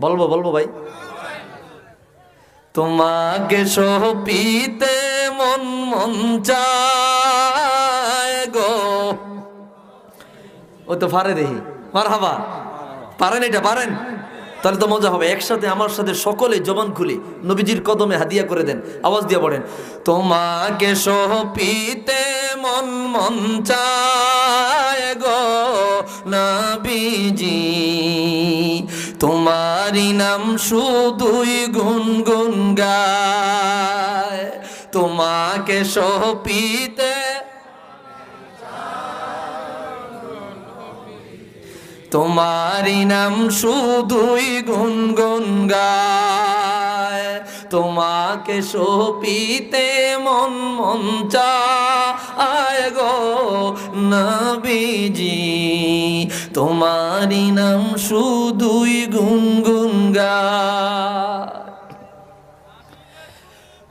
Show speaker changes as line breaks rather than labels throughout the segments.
বলব বলব ভাই। তোমাকে সপিতে মন মন গো। ও তো পারে দেখি মার হাবা পারেন এটা, পারেন। তাহলে তো মজা হবে। একসাথে, আমার সাথে সকলে জবান খুলে নবীজির কদমে হাদিয়া করে দেন। আওয়াজ দিয়ে পড়েন। তোমাকে সপিতে মন মন চায় গো নবীজি। তোমারি নাম শুধুই গুনগুন গায়। তোমাকে সপিতে তোমারি নাম শুধুই গুনগুন গায়। তোমাকে সপিতে মন মন চায় গো নবীজি। তোমারি নাম শুধুই গুনগুন গায়।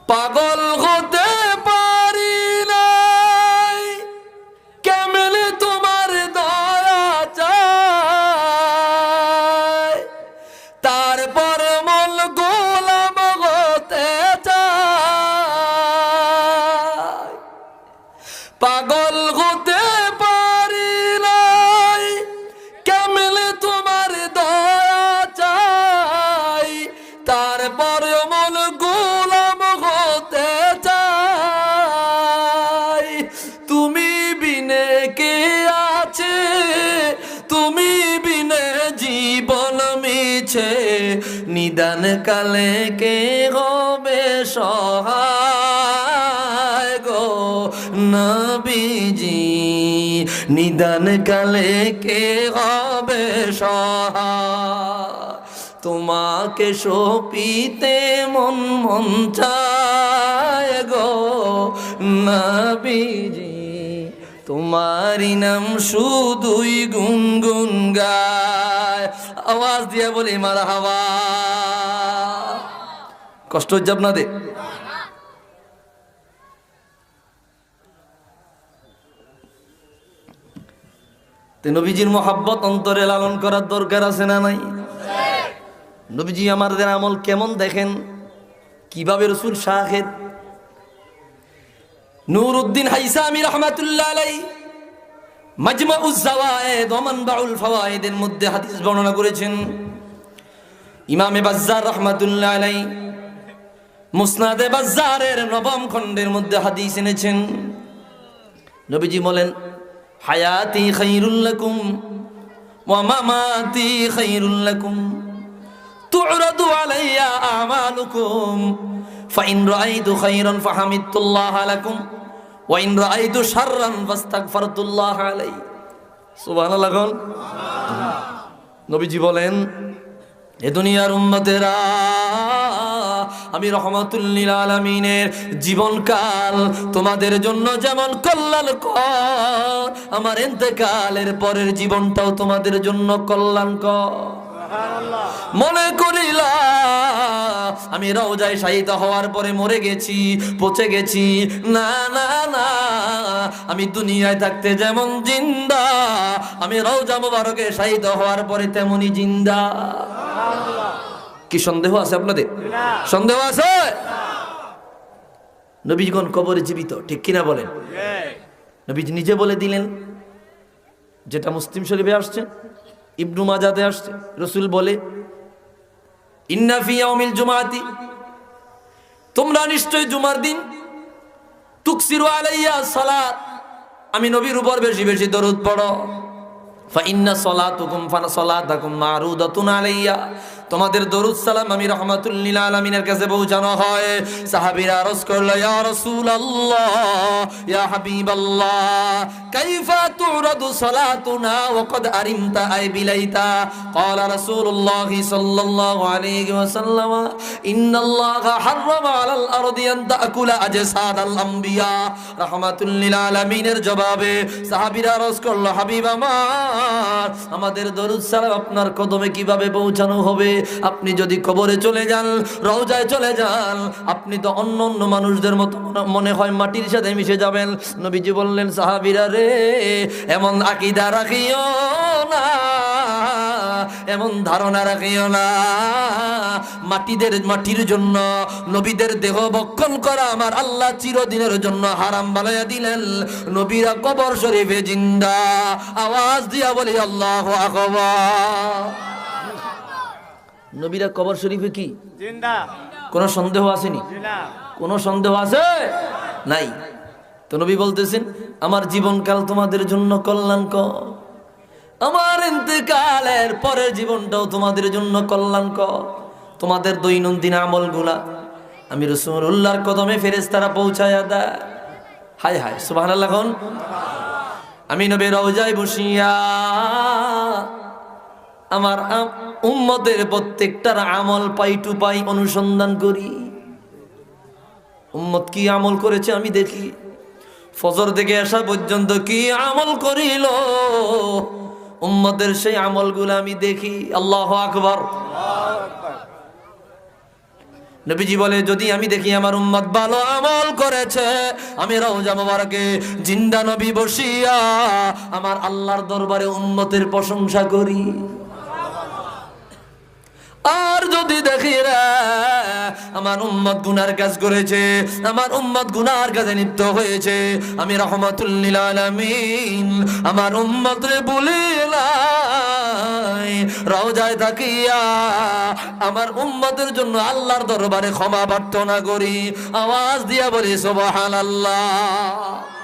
পাগল কে আছে? তুমি বিনে জীবন মিছে। নিদান কালে কে হবে সহায় গো নবীজি? নিদান কালে কে হবে সহায়? তোমাকে সপিতে মন মন চায় গো নবীজি। তোমারি নাম শুধুই গুনগুন গায়। আওয়াজ দিয়ে বলি মারা হাওয়া কষ্ট হচ্ছে আপনাদের? নবীজির মোহাব্বত অন্তরে লালন করার দরকার আছে না নাই? নবীজি আমাদের আমল কেমন দেখেন? কীভাবে রসুল শাহেদ নূর উদ্দিন হাইসামি রহমাতুল্লাহ আলাই মাজমা উজ্জাওয়ায়েদ ওমান বাউল ফাওয়ায়েদের মধ্যে হাদিস বর্ণনা করেছেন। ইমামে বাজ্জার রহমাতুল্লাহ আলাই মুসনাদে বাজ্জারের নবম খণ্ডের মধ্যে হাদিস এনেছেন। নবীজি বলেন, হায়াতি খাইরুল লাকুম ওয়া মামাতি খাইরুল লাকুম। তু'রাদু আলাইয়া আমালুকুম। ফাইন রাআইতু খাইরান ফাহামিদতুল্লাহ লাকুম। ওয়া ইন রাআইতু শাররান ফাস্তাগফারতুল্লাহ আলাই সুবহানাল্লাহ কোন। নবীজি বলেন এ দুনিয়ার উম্মতেরা আমি রহমাতুল্লিল আলমিনের জীবনকাল তোমাদের জন্য যেমন কল্যাণকর আমার এতেকালের পরের জীবনটাও তোমাদের জন্য কল্যাণকর। মনে করিলা আমি রওজায় শাহিদ হওয়ার পরে মরে গেছি, পচে গেছি। না না না, আমি দুনিয়ায় থাকতে যেমন জিন্দা, আমি রওজা মুবারকে শাহিদ হওয়ার পরে তেমনই জিন্দা। কি সন্দেহ আছে আপনাদের? সন্দেহ আছে? নবীগণ কবরে জীবিত, ঠিক কিনা বলেন? নবীজি নিজে বলে দিলেন, যেটা মুসলিম শরীফে আসছে, ইবনু মাজাদে আসছে, রসুল বলে ইন্না ফি ইয়াউমিল জুমাতি। তোমরা নিশ্চয় জুমার দিন তুকসিরু আলাইয়া সালাত। আমি নবীর উপর বেশি বেশি দরুদ পড়ো। ফাইন্না সলাতুকুম ফানা সলাতাকুম মারুদাতুন আলাইয়া। তোমাদের দরুদ সালাম আমি রহমাতুল্লিল আলমিনের কাছে পৌঁছানো হয়। সাহাবিরা আরস করল, ইয়া রসুল আল্লাহ ইয়া হাবিব আল্লাহ কাইফা তুরাদু সালাতুনা ওয়া কদ আরিমতা আই বিলাইতা? ক্বালা রাসূলুল্লাহ সাল্লাল্লাহু আলাইহি ওয়াসাল্লাম, ইন্নাল্লাহা হাররামা আলাল আরদি আন তাকুলা আজসাদাল আমবিয়া। রাহমাতুল্লিল আলামিনের জবাবে সাহাবীরা আরজ করল, হাবিব আমার, আমাদের দরুদ সালাম আপনার কদমে কীভাবে পৌঁছানো হবে? আপনি যদি কবরে চলে যান, রওজায় চলে যান, আপনি তো অন্য অন্য মানুষদের মতো মনে হয় মাটির সাথে মিশে যাবেন। নবীজি বললেন, সাহাবিরা রে, এমন আকিদা রাখিও না, এমন ধারণা রাখিও না। মাটিদের মাটির জন্য নবীদের দেহ বক্ষণ করা আমার আল্লাহ চিরদিনের জন্য হারাম বানাইয়া দিলেন। নবীরা কবর শরীফে জিন্দা। আওয়াজ দিয়া বলি, আল্লাহ আকবার। নবীরা কবর শরীফে কি? কোনো সন্দেহ আসেনি? কোনো সন্দেহ আছে? নাই। তো নবী বলতেছেন আমার জীবনকাল তোমাদের জন্য কল্যাণকর। আমার ইন্তেকালের পরের জীবনটাও তোমাদের জন্য কল্যাণকর। তোমাদের দৈনন্দিন আমলগুলা আমি রসুল্লাহর কদমে ফেরেস্তারা পৌঁছায়া দেয়। হায় হায় সুবাহ আমি নবী রওজায় বসিয়া আমার আম- উম্মতের প্রত্যেকটার আমল পাই টু পাই অনুসন্ধান করি। উম্মত কি আমল করেছে আমি দেখি। ফজর থেকে আসা পর্যন্ত কি আমল করিল? উম্মতের সেই আমলগুলো আমি দেখি। আল্লাহ আকবর। নবীজি বলে, যদি আমি দেখি আমার উম্মত ভালো আমল করেছে, আমি রওজা মোবারকে জিন্দা নবী বসিয়া আমার আল্লাহর দরবারে উম্মতের প্রশংসা করি। যদি দেখি আমার উম্মত গুনার কাজ করেছে, আমার উম্মত গুনার কাজে লিপ্ত হয়েছে। আমি রহমাতুল্লিল আলামিন, আমার উম্মত রে রওজায় তাকিয়া আমার উম্মতের জন্য আল্লাহর দরবারে ক্ষমা প্রার্থনা করি। আওয়াজ দিয়া বলি, সুবহানাল্লাহ।